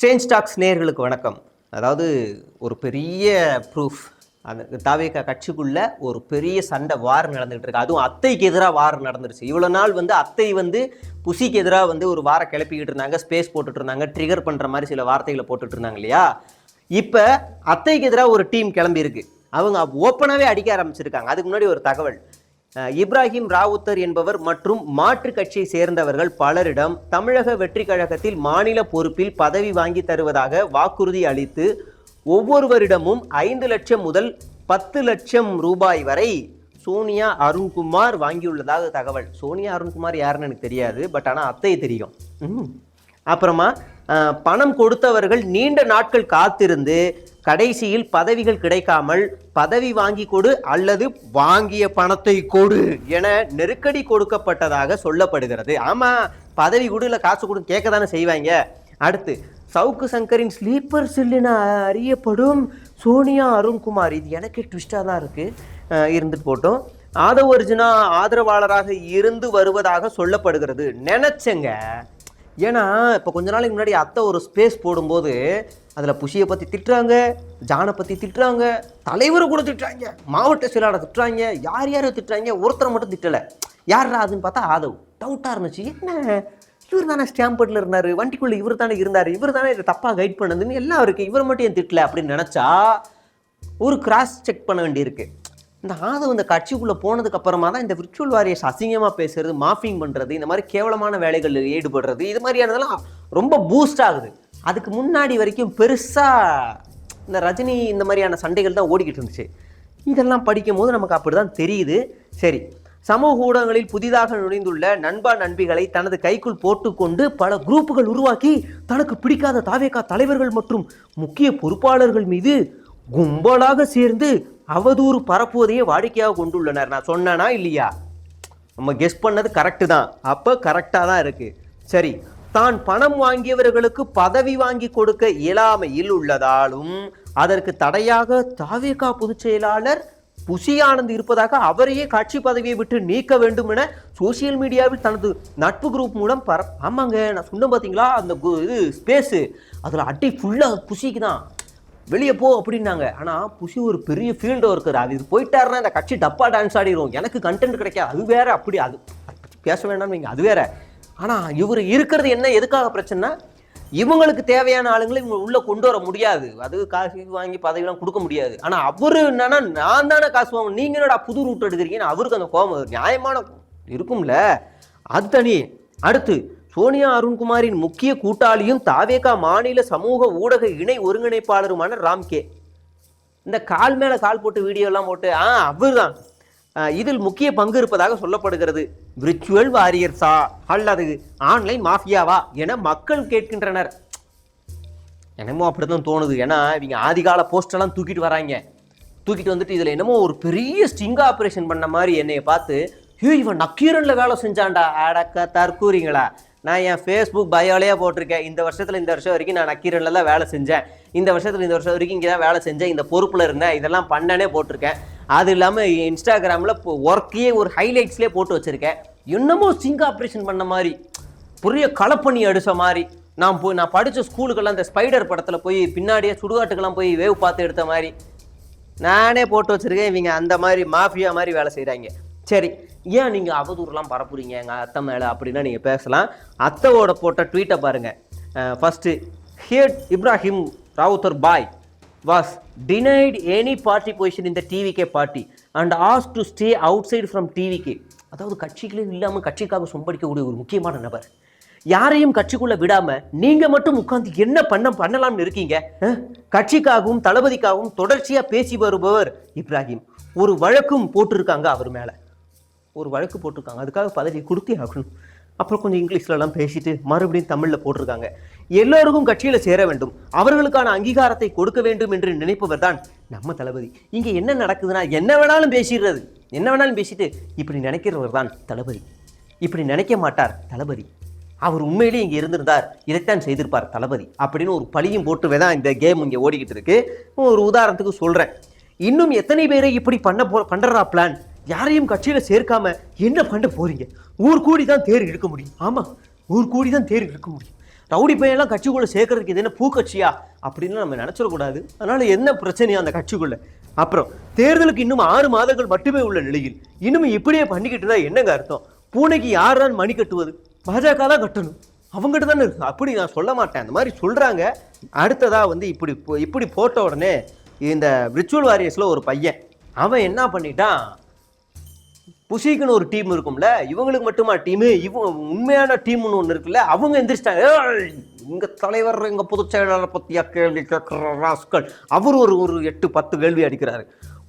Exchange stocks நேர்களுக்கு வணக்கம். அதாவது ஒரு பெரிய ப்ரூஃப் அந்த தாவேக்கா கட்சிக்குள்ள ஒரு பெரிய சண்டை வார் நடந்துகிட்டு இருக்கு. அதுவும் அத்தைக்கு எதிராக வார் நடந்துருச்சு. இவ்வளோ நாள் வந்து அத்தை வந்து புசிக்கு எதிராக வந்து ஒரு வாரை கிளப்பிக்கிட்டு இருந்தாங்க. ஸ்பேஸ் போட்டுட்டு இருந்தாங்க. ட்ரிகர் பண்ணுற மாதிரி சில வார்த்தைகளை போட்டுட்டு இருந்தாங்க இல்லையா? இப்போ அத்தைக்கு எதிராக ஒரு டீம் கிளம்பியிருக்கு. அவங்க ஓப்பனாகவே அடிக்க ஆரம்பிச்சிருக்காங்க. அதுக்கு முன்னாடி ஒரு தகவல். இப்ராஹிம் ராவுத்தர் என்பவர் மற்றும் மாற்று கட்சியை சேர்ந்தவர்கள் பலரிடம் தமிழக வெற்றி கழகத்தில் மாநில பொறுப்பில் பதவி வாங்கி தருவதாக வாக்குறுதி அளித்து ஒவ்வொருவரிடமும் ஐந்து லட்சம் முதல் பத்து லட்சம் ரூபாய் வரை சோனியா அருண்குமார் வாங்கியுள்ளதாக தகவல் சோனியா அருண்குமார் யாருன்னு எனக்கு தெரியாது பட் ஆனால் அத்தையை தெரியும் ம். அப்புறமா பணம் கொடுத்தவர்கள் நீண்ட நாட்கள் காத்திருந்து கடைசியில் பதவிகள் கிடைக்காமல் பதவி வாங்கி கொடு அல்லது வாங்கிய பணத்தை கொடு என நெருக்கடி கொடுக்கப்பட்டதாக சொல்லப்படுகிறது. ஆமா பதவி கொடு இல்லை காசு கொடு கேட்க தானே செய்வாங்க. அடுத்து சவுக்கு சங்கரின் ஸ்லீப்பர் செல் அறியப்படும் சோனியா அருண்குமார். இது எனக்கே ட்விஸ்டாக தான் இருக்குது இருந்துட்டு போட்டோம். ஆதவ அர்ஜுனா ஆதரவாளராக இருந்து வருவதாக சொல்லப்படுகிறது. நினச்சங்க. ஏன்னா இப்போ கொஞ்ச நாளைக்கு முன்னாடி அத்தை ஒரு ஸ்பேஸ் போடும்போது அதில் புஷியை பற்றி திட்டுறாங்க ஜானை பற்றி திட்டுறாங்க தலைவரை கூட திட்டுறாங்க மாவட்ட செயலாளர் திட்டுறாங்க யார் யாரை திட்டுறாங்க ஒருத்தரை மட்டும் திட்டலை. யாரா அதுன்னு பார்த்தா ஆதவ். டவுட்டாக இருந்துச்சு. என்ன? இவர் தானே ஸ்டாம்பர்டில் இருந்தார் வண்டிக்குள்ளே இவர் தானே இருந்தார் இவர் தானே இதை தப்பாக கைட் பண்ணதுன்னு எல்லாம் இருக்குது இவர் மட்டும் ஏன் திட்டல அப்படின்னு நினச்சா ஒரு கிராஸ் செக் பண்ண வேண்டியிருக்கு. இந்த ஆதவ் இந்த கட்சிக்குள்ளே போனதுக்கு அப்புறமா தான் இந்த விர்ச்சுவல் வாரியர்ஸ் அசிங்கமாக பேசுறது மாஃபிங் பண்ணுறது இந்த மாதிரி கேவலமான வேலைகளில் ஈடுபடுறது இது மாதிரியானதெல்லாம் ரொம்ப பூஸ்ட் ஆகுது. அதுக்கு முன்னாடி வரைக்கும் பெருசாக இந்த ரஜினி இந்த மாதிரியான சண்டைகள் தான் ஓடிக்கிட்டு இருந்துச்சு. இதெல்லாம் படிக்கும் போது நமக்கு அப்படி தான் தெரியுது. சரி சமூக ஊடகங்களில் புதிதாக நுழைந்துள்ள நண்பா நண்பிகளை தனது கைக்குள் போட்டுக்கொண்டு பல குரூப்புகள் உருவாக்கி தனக்கு பிடிக்காத தாவேக்கா தலைவர்கள் மற்றும் முக்கிய பொறுப்பாளர்கள் மீது கும்பலாக சேர்ந்து அவதூறு பரப்புவதையே வாடிக்கையாக கொண்டுள்ளனர். நான் சொன்னேனா இல்லையா? நம்ம கெஸ் பண்ணது கரெக்டு தான். அப்போ கரெக்டாக தான் இருக்குது சரி தான் பணம் வாங்கியவர்களுக்கு பதவி வாங்கி கொடுக்க இயலாமையில் உள்ளதாலும் அதற்கு தடையாக தாவேகா பொதுச் செயலாளர் புசி ஆனந்த் இருப்பதாக அவரையே கட்சி பதவியை விட்டு நீக்க வேண்டும் என சோசியல் மீடியாவில் தனது நட்பு குரூப் மூலம் பர ஆமாங்க நான் சொன்னேன் பார்த்தீங்களா அந்த கு- இது ஸ்பேஸு அதில் அடி ஃபுல்லாக புசிக்கு தான் வெளியே போ அப்படின்னாங்க. ஆனால் புஷி ஒரு பெரிய ஃபீல்டு ஒர்க்கர் அது இது போயிட்டாருன்னா இந்த கட்சி டப்பா டான்ஸ் ஆடிரும். எனக்கு கண்டென்ட் கிடைக்காது அது வேற அப்படி அது பேச வேண்டாம்னு வைங்க அது வேற. ஆனால் இவர் இருக்கிறது என்ன எதுக்காக பிரச்சனைனா இவங்களுக்கு தேவையான ஆளுங்களை இவங்க உள்ளே கொண்டு வர முடியாது. அது காசு வாங்கி பதவியெல்லாம் கொடுக்க முடியாது. ஆனால் அவர் என்னன்னா நான் தானே காசு வாங்க நீங்கள் என்னடா புது ரூட் எடுக்கிறீங்கன்னு அவருக்கு அந்த கோபம் நியாயமான இருக்கும்ல அது தனி. அடுத்து சோனியா அருண்குமாரின் முக்கிய கூட்டாளியும் தாவேகா மாநில சமூக ஊடக இணை ஒருங்கிணைப்பாளருமான ராம்கே. இந்த கால் மேலே கால் போட்டு வீடியோலாம் போட்டு ஆ அவர் தான் இதில் முக்கிய பங்கு இருப்பதாக சொல்லப்படுகிறது. விர்ச்சுவல் வாரியர்ஸா அல்லது ஆன்லைன் மாஃபியாவா என மக்கள் கேட்கின்றனர். என்னமோ அப்படிதான் தோணுது. ஏன்னா இவங்க ஆதிகால போஸ்டெல்லாம் தூக்கிட்டு வராங்க. தூக்கிட்டு வந்துட்டு இதில் என்னமோ ஒரு பெரிய ஸ்டிங் ஆப்ரேஷன் பண்ண மாதிரி என்னைய பார்த்து ஐயோ இவன் நக்கீரனில் வேலை செஞ்சான்டா. அடக்க தற்கூறிங்களா? நான் என் ஃபேஸ்புக் பயோலையே போட்டிருக்கேன். இந்த வருஷத்தில் இந்த வருஷம் வரைக்கும் நான் நக்கீரனில் தான் வேலை செஞ்சேன். இந்த வருஷத்தில் இந்த வருஷம் வரைக்கும் இங்கே தான் வேலை செஞ்சேன். இந்த பொறுப்பில் இருந்தேன். இதெல்லாம் பண்ணனே போட்டிருக்கேன். அது இல்லாமல் இன்ஸ்டாகிராமில் ஒர்க்கையே ஒரு ஹைலைட்ஸ்லேயே போட்டு வச்சுருக்கேன். என்னமோ சிங்க் ஆப்ரேஷன் பண்ண மாதிரி பெரிய களப்பணி அடித்த மாதிரி நான் போய் நான் படித்த ஸ்கூலுக்கெல்லாம் இந்த ஸ்பைடர் படத்தில் போய் பின்னாடியே சுடுகாட்டுக்கெல்லாம் போய் வேவ் பார்த்து எடுத்த மாதிரி நானே போட்டு வச்சுருக்கேன். இவங்க அந்த மாதிரி மாஃபியா மாதிரி வேலை செய்கிறாங்க சரி ஏன் நீங்கள் அவதூறுலாம் பரப்புறீங்க எங்கள் அத்தை மேலே அப்படின்னா நீங்கள் பேசலாம். அத்தைவோட போட்ட ட்வீட்டை பாருங்கள் first ஹியட் Ibrahim Rawther bhai was denied any party position இந்த டிவிக்கே TVK party and as to stay outside from TVK அதாவது கட்சிகளையும் இல்லாமல் கட்சிக்காக சொம்படிக்கக்கூடிய ஒரு முக்கியமான நபர். யாரையும் கட்சிக்குள்ளே விடாமல் நீங்கள் மட்டும் உட்காந்து என்ன பண்ண பண்ணலாம்னு இருக்கீங்க? கட்சிக்காகவும் தளபதிக்காகவும் தொடர்ச்சியாக பேசி வருபவர் இப்ராஹிம். ஒரு வழக்கும் போட்டிருக்காங்க அவர் மேலே. ஒரு வழக்கு போட்டிருக்காங்க. அதுக்காக பதவி கொடுத்தே ஆகணும். அப்புறம் கொஞ்சம் இங்கிலீஷ்லலாம் பேசிட்டு மறுபடியும் தமிழில் போட்டிருக்காங்க. எல்லோருக்கும் கட்சியில் சேர வேண்டும். அவர்களுக்கான அங்கீகாரத்தை கொடுக்க வேண்டும் என்று நினைப்பவர் தான் நம்ம தளபதி. இங்கே என்ன நடக்குதுன்னா என்ன வேணாலும் பேசிடுறது. என்ன வேணாலும் பேசிட்டு இப்படி நினைக்கிறவர் தான் தளபதி. இப்படி நினைக்க மாட்டார் தளபதி. அவர் உண்மையிலேயே இங்கே இருந்திருந்தார். இதைத்தான் செய்திருப்பார் தளபதி. அப்படின்னு ஒரு பழியும் போட்டுவே தான் இந்த கேம் இங்கே ஓடிக்கிட்டு இருக்கு. ஒரு உதாரணத்துக்கு சொல்கிறேன் இன்னும் எத்தனை பேரை இப்படி பண்ண போ பண்ணுறா பிளான் யாரையும் கட்சியில் சேர்க்காம என்ன பண்ண போறீங்க? ஊர் கூடி தான் தேர் இழுக்க முடியும். ஆமாம் ஊர் கூடி தான் தேர் இழுக்க முடியும். ரவுடி பையன்லாம் கட்சிக்குள்ளே சேர்க்கறதுக்கு இது என்ன பூக்கட்சியா? அப்படின்னு நம்ம நினச்சிடக்கூடாது அதனால் என்ன பிரச்சனையா அந்த கட்சிக்குள்ளே? அப்புறம் தேர்தலுக்கு இன்னும் ஆறு மாதங்கள் மட்டுமே உள்ள நிலையில் இன்னும் இப்படியே பண்ணிக்கிட்டு தான் என்னங்க அர்த்தம்? பூனைக்கு யார் தான் மணி கட்டுவது? பாஜக தான் கட்டணும். அவங்ககிட்ட தானே இருக்கு. அப்படி நான் சொல்ல மாட்டேன். அந்த மாதிரி சொல்கிறாங்க அடுத்ததாக வந்து இப்படி போ- இப்படி போட்ட உடனே இந்த விர்ச்சுவல் வாரியர்ஸில் ஒரு பையன். அவன் என்ன பண்ணிட்டான்? புஷிக்குன்னு ஒரு டீம் இருக்கும்ல இவங்களுக்கு மட்டுமா டீமு? இவங்க உண்மையான டீம்னு ஒன்று இருக்குல்ல அவங்க எந்திரிச்சிட்டாங்க. எங்கள் தலைவர் எங்கள் பொதுச் செயலாளர் பற்றியா கேள்வி கேட்குற ராஸ்கள் அவர் ஒரு ஒரு எட்டு பத்து கேள்வி அடிக்கிறாரு.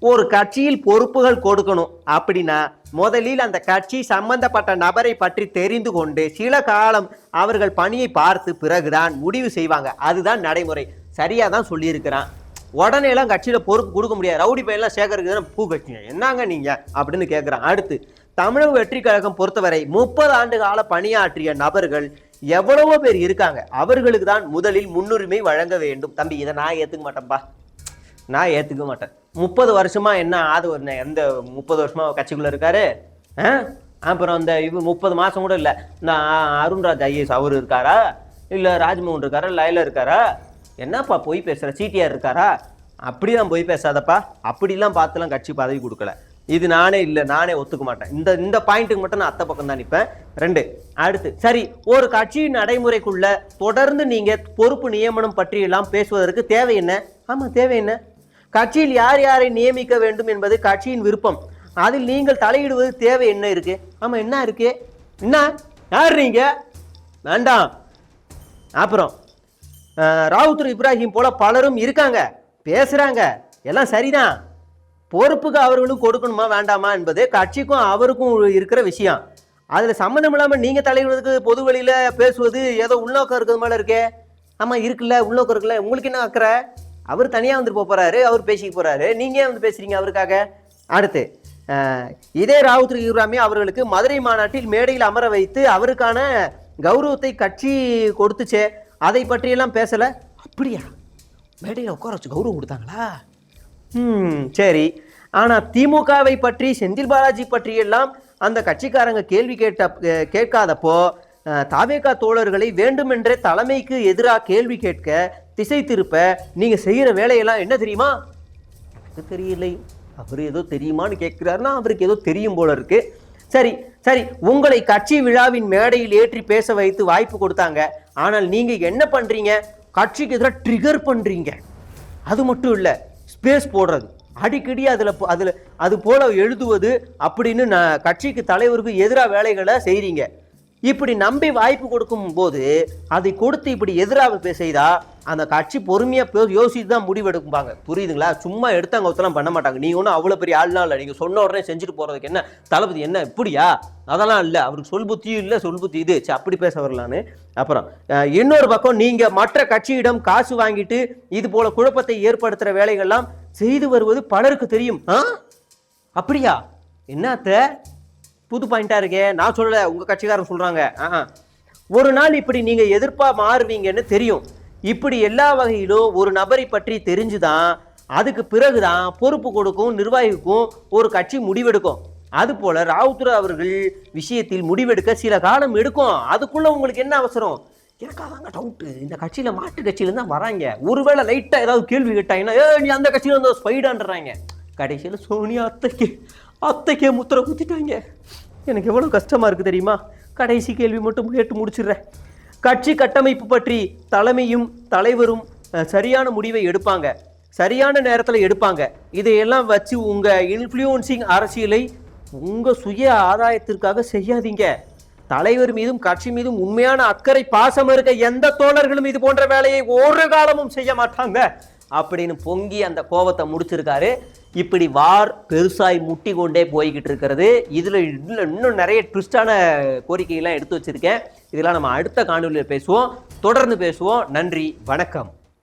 ஒரு கட்சியில் பொறுப்புகள் கொடுக்கணும் அப்படின்னா முதலில் அந்த கட்சி சம்பந்தப்பட்ட நபரை பற்றி தெரிந்து கொண்டு சில காலம் அவர்கள் பணியை பார்த்து பிறகுதான் முடிவு செய்வாங்க. அதுதான் நடைமுறை. சரியாக தான் சொல்லியிருக்கிறான். உடனே எல்லாம் பொறுப்பு கொடுக்க முடியாது. ரவுடி பையன்லாம் சேர்க்கறதுக்கு பூ கட்சிங்க. என்னங்க நீங்கள் அப்படின்னு கேட்குறான் அடுத்து தமிழக வெற்றி கழகம் பொறுத்தவரை முப்பது ஆண்டு கால பணியாற்றிய நபர்கள் எவ்வளவோ பேர் இருக்காங்க. அவர்களுக்கு தான் முதலில் முன்னுரிமை வழங்க வேண்டும். தம்பி இதை நான் ஏற்றுக்க மாட்டேன்ப்பா நான் ஏற்றுக்க மாட்டேன். முப்பது வருஷமா என்ன ஆது ஒரு எந்த முப்பது வருஷமா கட்சிக்குள்ளே இருக்காரு? ஆ? அப்புறம் அந்த இவ முப்பது மாதம் கூட இல்லை. இந்த அருண்ராஜ் ஐஏஎஸ் அவர் இருக்காரா? இல்லை ராஜ்மோகன் இருக்காரா? லைலா இருக்காரா? என்னப்பா பொய் பேசுகிற சிடிஆர் இருக்காரா? அப்படிலாம் பொய் பேசாதப்பா. அப்படிலாம் பார்த்துலாம் கட்சி பதவி கொடுக்கல. இது நானே இல்லை நானே ஒத்துக்க மாட்டேன். இந்த இந்த பாயிண்ட்டுக்கு மட்டும் நான் அத்தை பக்கம் தான் நிற்பேன் ரெண்டு அடுத்து சரி ஒரு கட்சியின் நடைமுறைக்குள்ள தொடர்ந்து நீங்கள் பொறுப்பு நியமனம் பற்றியெல்லாம் பேசுவதற்கு தேவை என்ன? ஆமாம் தேவை என்ன? கட்சியில் யார் யாரை நியமிக்க வேண்டும் என்பது கட்சியின் விருப்பம். அதில் நீங்கள் தலையிடுவது தேவை என்ன இருக்கு? ஆமாம் என்ன இருக்கு? என்ன? யார் நீங்க? வேண்டாம். அப்புறம் ராவுத்தர் இப்ராஹிம் போல பலரும் இருக்காங்க. பேசுகிறாங்க எல்லாம் சரிதான். பொறுப்புக்கு அவர்களும் கொடுக்கணுமா வேண்டாமா என்பது கட்சிக்கும் அவருக்கும் இருக்கிற விஷயம். அதில் சம்மந்தம் இல்லாமல் நீங்கள் தலையிடுறதுக்கு பொது வழியில் பேசுவது ஏதோ உள்நோக்கம் இருக்கிறது மேலே இருக்கே. ஆமாம் இருக்குல்ல உள்நோக்கம் இருக்குல்ல. உங்களுக்கு என்ன அக்கறை? அவர் தனியாக வந்து போக அவர் பேசிக்க போகிறாரு நீங்கள் வந்து பேசுகிறீங்க அவருக்காக? அடுத்து இதே ராவுத்ரி இப்ராமி அவர்களுக்கு மதுரை மாநாட்டில் மேடையில் அமர வைத்து அவருக்கான கௌரவத்தை கட்சி கொடுத்துச்சே. அதை பற்றியெல்லாம் பேசலை. அப்படியா? மேடையில் உட்கார வச்சு கௌரவம் கொடுத்தாங்களா? ம் சரி. ஆனால் திமுகவை பற்றி செந்தில் பாலாஜி பற்றியெல்லாம் அந்த கட்சிக்காரங்க கேள்வி கேட்ட கேட்காதப்போ தாவேகா தோழர்களை வேண்டுமென்றே தலைமைக்கு எதிராக கேள்வி கேட்க திசை திருப்ப நீங்கள் செய்கிற வேலையெல்லாம் என்ன தெரியுமா? எனக்கு தெரியலை. அவர் ஏதோ தெரியுமான்னு கேட்குறாருன்னா அவருக்கு ஏதோ தெரியும் போல இருக்குது சரி சரி உங்களை கட்சி விழாவின் மேடையில் ஏற்றி பேச வைத்து வாய்ப்பு கொடுத்தாங்க. ஆனால் நீங்கள் என்ன பண்ணுறீங்க கட்சிக்கு எதிராக ட்ரிகர் பண்ணுறீங்க அது மட்டும் இல்லை ஸ்பேஸ் போடுறது. அடிக்கடி அதில் அதில் அது போல் எழுதுவது அப்படின்னு நான் கட்சிக்கு தலைவருக்கு எதிராக வேலைகளை செய்கிறீங்க இப்படி நம்பி வாய்ப்பு கொடுக்கும் போது அதை கொடுத்து இப்படி எதிராக செய்தால் அந்த கட்சி பொறுமையாக யோசித்து தான் முடிவெடுக்கும்பாங்க. புரியுதுங்களா? சும்மா எடுத்து அங்கே ஒருத்தலாம் பண்ண மாட்டாங்க. நீ ஒன்றும் அவ்வளோ பெரிய ஆள்லாம் இல்லை. நீங்கள் சொன்ன உடனே செஞ்சுட்டு போகிறதுக்கு என்ன? தளபதி என்ன? இப்படியா? அதெல்லாம் இல்லை. அவருக்கு சொல் புத்தியும் இல்லை சொல் புத்தி இது. சரி, அப்படி பேச வரலான்னு. அப்புறம் இன்னொரு பக்கம் நீங்கள் மற்ற கட்சியிடம் காசு வாங்கிட்டு இது போல் குழப்பத்தை ஏற்படுத்துகிற வேலைகள்லாம் செய்து வருவது பலருக்கு தெரியும். ஆ? அப்படியா? என்னத்த புது பாயிண்ட்டாக இருக்கே. நான் சொல்லலை. உங்கள் கட்சிக்காரன் சொல்கிறாங்க ஆ ஒரு நாள் இப்படி நீங்கள் எதிர்ப்பாக மாறுவீங்கன்னு தெரியும். இப்படி எல்லா வகையிலும் ஒரு நபரை பற்றி தெரிஞ்சுதான் அதுக்கு பிறகுதான் பொறுப்பு கொடுக்கும் நிர்வாகிக்கும் ஒரு கட்சி முடிவெடுக்கும். அதுபோல் ராவுத்ரா அவர்கள் விஷயத்தில் முடிவெடுக்க சில காலம் எடுக்கும். அதுக்குள்ள உங்களுக்கு என்ன அவசரம்? எனக்கு அதாங்க டவுட்டு இந்த கட்சியில் மாட்டு கட்சியிலேருந்து தான் வராங்க. ஒருவேளை லைட்டாக ஏதாவது கேள்வி கேட்டாங்கன்னா ஏ நீ அந்த கட்சியில வந்து ஸ்பைடான்றாங்க கடைசியில் சோனியா அத்தைக்கு அத்தைக்கே முத்திரை குத்திட்டாங்க. எனக்கு எவ்வளோ கஷ்டமாக இருக்குது தெரியுமா? கடைசி கேள்வி மட்டும் கேட்டு முடிச்சிடுறேன். கட்சி கட்டமைப்பு பற்றி தலைமையும் தலைவரும் சரியான முடிவை எடுப்பாங்க. சரியான நேரத்தில் எடுப்பாங்க. இதையெல்லாம் வச்சு உங்கள் இன்ஃப்ளூயன்சிங் அரசியலை உங்கள் சுய ஆதாயத்திற்காக செய்யாதீங்க. தலைவர் மீதும் கட்சி மீதும் உண்மையான அக்கறை பாசம் இருக்க எந்த தோழர்களும் இது போன்ற வேலையை ஒரு காலமும் செய்ய மாட்டாங்க. அப்படின்னு பொங்கி அந்த கோபத்தை முடிச்சிருக்காரு. இப்படி வார் பெருசாய் முட்டி கொண்டே போய்கிட்டு இருக்கிறது. இதில் இன்னும் இன்னும் நிறைய ட்விஸ்டான கோரிக்கைகள்லாம் எடுத்து வச்சுருக்கேன். இதெல்லாம் நம்ம அடுத்த காணொலியில் பேசுவோம். தொடர்ந்து பேசுவோம். நன்றி. வணக்கம்.